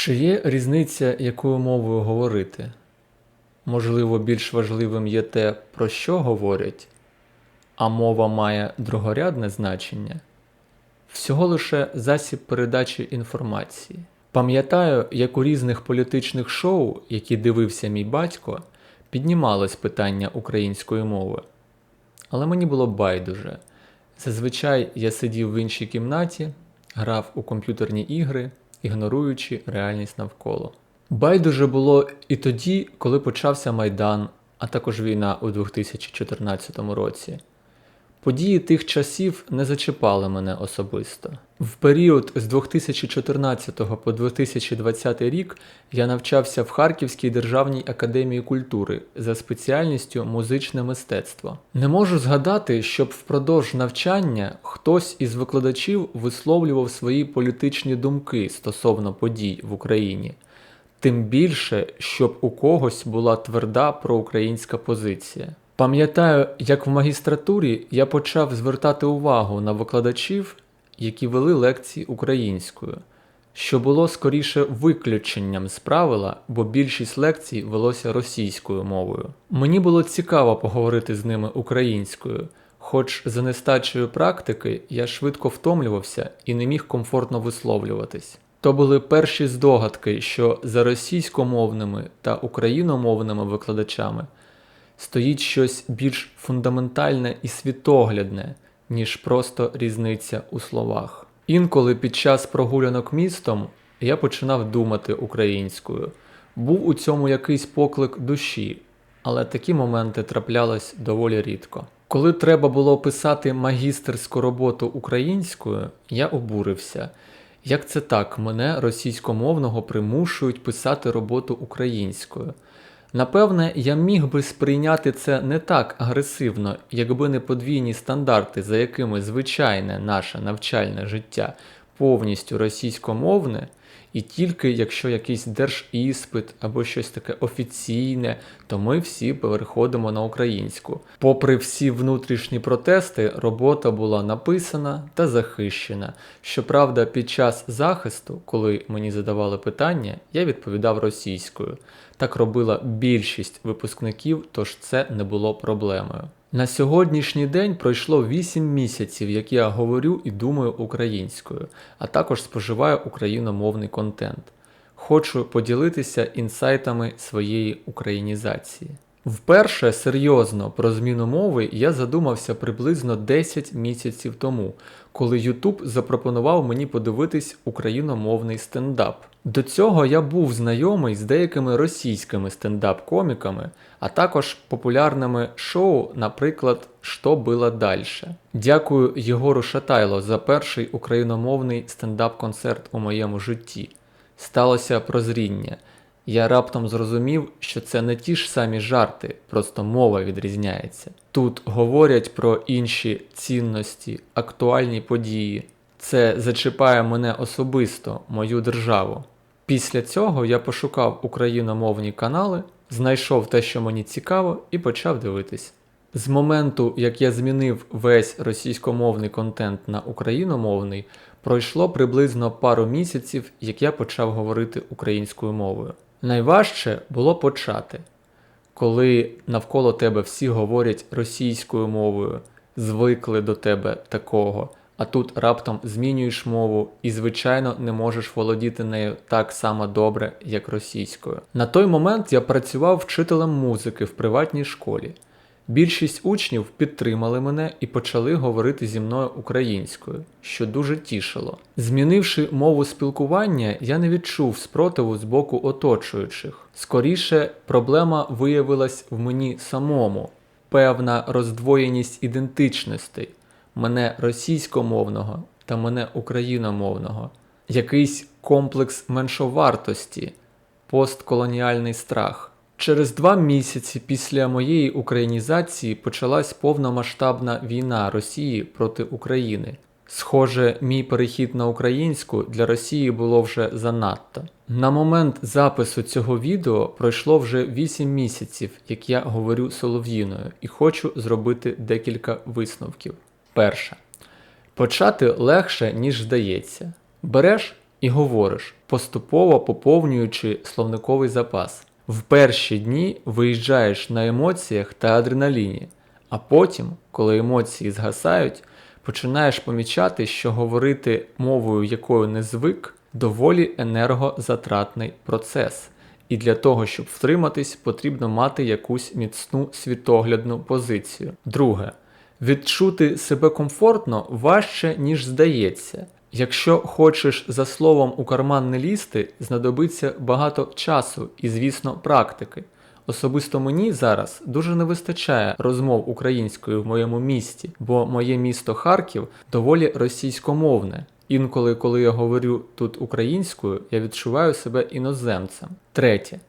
Чи є різниця, якою мовою говорити? Можливо, більш важливим є те, про що говорять, а мова має другорядне значення? Всього лише засіб передачі інформації. Пам'ятаю, як у різних політичних шоу, які дивився мій батько, піднімалось питання української мови. Але мені було байдуже. Зазвичай я сидів в іншій кімнаті, грав у комп'ютерні ігри, ігноруючи реальність навколо. Байдуже було і тоді, коли почався Майдан, а також війна у 2014 році. Події тих часів не зачіпали мене особисто. В період з 2014 по 2020 рік я навчався в Харківській державній академії культури за спеціальністю музичне мистецтво. Не можу згадати, щоб впродовж навчання хтось із викладачів висловлював свої політичні думки стосовно подій в Україні. Тим більше, щоб у когось була тверда проукраїнська позиція. Пам'ятаю, як в магістратурі я почав звертати увагу на викладачів, які вели лекції українською, що було скоріше виключенням з правила, бо більшість лекцій велося російською мовою. Мені було цікаво поговорити з ними українською, хоч за нестачею практики я швидко втомлювався і не міг комфортно висловлюватись. То були перші здогадки, що за російськомовними та україномовними викладачами стоїть щось більш фундаментальне і світоглядне, ніж просто різниця у словах. Інколи під час прогулянок містом я починав думати українською. Був у цьому якийсь поклик душі, але такі моменти траплялись доволі рідко. Коли треба було писати магістерську роботу українською, я обурився. Як це так, мене російськомовного примушують писати роботу українською? Напевне, я міг би сприйняти це не так агресивно, якби не подвійні стандарти, за якими звичайне наше навчальне життя повністю російськомовне, і тільки якщо якийсь держіспит або щось таке офіційне, то ми всі переходимо на українську. Попри всі внутрішні протести, робота була написана та захищена. Щоправда, під час захисту, коли мені задавали питання, я відповідав російською. Так робила більшість випускників, тож це не було проблемою. На сьогоднішній день пройшло 8 місяців, як я говорю і думаю українською, а також споживаю україномовний контент. Хочу поділитися інсайтами своєї українізації. Вперше серйозно про зміну мови я задумався приблизно 10 місяців тому, коли YouTube запропонував мені подивитись україномовний стендап. До цього я був знайомий з деякими російськими стендап-коміками, а також популярними шоу, наприклад, Що було дальше. Дякую Єгору Шатайло за перший україномовний стендап-концерт у моєму житті. Сталося прозріння. Я раптом зрозумів, що це не ті ж самі жарти, просто мова відрізняється. Тут говорять про інші цінності, актуальні події. Це зачіпає мене особисто, мою державу. Після цього я пошукав україномовні канали, знайшов те, що мені цікаво, і почав дивитись. З моменту, як я змінив весь російськомовний контент на україномовний, пройшло приблизно пару місяців, як я почав говорити українською мовою. Найважче було почати, коли навколо тебе всі говорять російською мовою, звикли до тебе такого, а тут раптом змінюєш мову і, звичайно, не можеш володіти нею так само добре, як російською. На той момент я працював вчителем музики в приватній школі. Більшість учнів підтримали мене і почали говорити зі мною українською, що дуже тішило. Змінивши мову спілкування, я не відчув спротиву з боку оточуючих. Скоріше, проблема виявилась в мені самому, певна роздвоєність ідентичностей, мене російськомовного та мене україномовного, якийсь комплекс меншовартості, постколоніальний страх. Через два місяці після моєї українізації почалась повномасштабна війна Росії проти України. Схоже, мій перехід на українську для Росії було вже занадто. На момент запису цього відео пройшло вже 8 місяців, як я говорю солов'їною, і хочу зробити декілька висновків. Перше. Почати легше, ніж здається. Береш і говориш, поступово поповнюючи словниковий запас. В перші дні виїжджаєш на емоціях та адреналіні, а потім, коли емоції згасають, починаєш помічати, що говорити мовою, якою не звик, доволі енергозатратний процес. І для того, щоб втриматись, потрібно мати якусь міцну світоглядну позицію. Друге, відчути себе комфортно важче, ніж здається. Якщо хочеш за словом у карман не лізти, знадобиться багато часу і, звісно, практики. Особисто мені зараз дуже не вистачає розмов українською в моєму місті, бо моє місто Харків доволі російськомовне. Інколи, коли я говорю тут українською, я відчуваю себе іноземцем. Третє.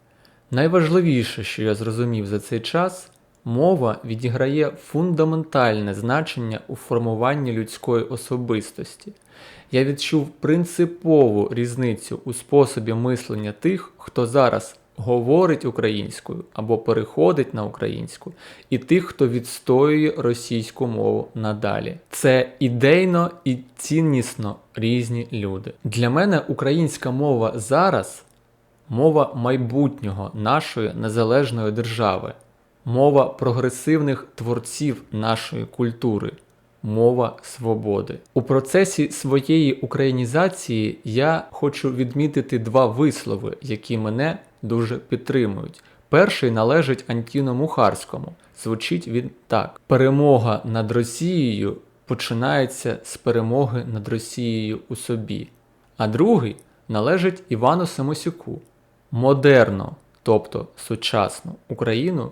Найважливіше, що я зрозумів за цей час, мова відіграє фундаментальне значення у формуванні людської особистості. Я відчув принципову різницю у способі мислення тих, хто зараз говорить українською або переходить на українську, і тих, хто відстоює російську мову надалі. Це ідейно і ціннісно різні люди. Для мене українська мова зараз мова майбутнього нашої незалежної держави, мова прогресивних творців нашої культури. Мова свободи у процесі своєї українізації я хочу відмітити два вислови, які мене дуже підтримують. Перший належить Антіну Мухарському. Звучить він так: перемога над Росією починається з перемоги над Росією у собі. А другий належить Івану Самосюку. Модерно, тобто сучасну Україну,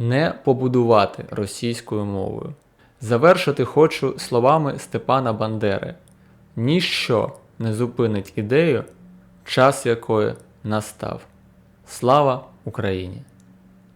не побудувати російською мовою. Завершити хочу словами Степана Бандери: ніщо не зупинить ідею, час якої настав. Слава Україні!